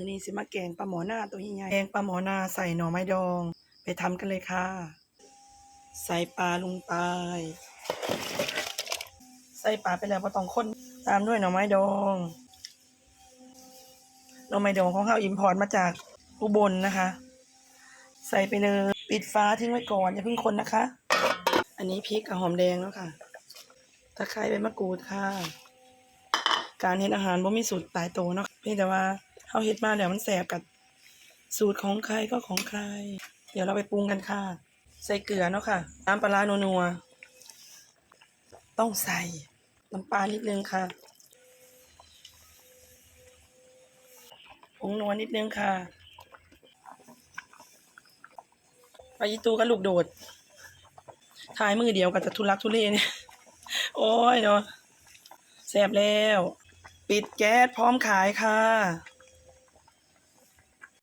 มือนี้สิมาแกงปลาหมอหน้าตัวใหญ่ๆแกงปลาหมอหน้าใส่หน่อไม้ดอง ไปทำกันเลยค่ะ ใส่ปลาลงไป ใส่ปลาไปแล้วพอต้องคนตามด้วยหน่อไม้ดองหน่อไม้ดองของเขาอิมพอร์ตมาจากอุบลนะคะ ใส่ไปเลยปิดฟ้าทิ้งไว้ก่อนอย่าเพิ่งคนนะคะ อันนี้พริกกับหอมแดงแล้วค่ะตะไคร้ใบมะกรูดค่ะ การเฮ็ดอาหารบ่มีสูตรตายโตเนาะเพียงแต่ว่า เฮาเฮ็ดมาแล้วมันแสบกับสูตรของใครก็ของใคร เดี๋ยวเราไปปรุงกันค่ะ ใส่เกลือเนาะค่ะ น้ำปลาร้านัวๆต้องใส่น้ำปลานิดนึงค่ะผงนัวนิดนึงค่ะปลายีตูกับลูกโดดถ่ายมือเดียวกับจะทุลักทุเลเนี่ย โอ้ยเนาะแซ่บแล้ว ปิดแก๊สพร้อมขายค่ะ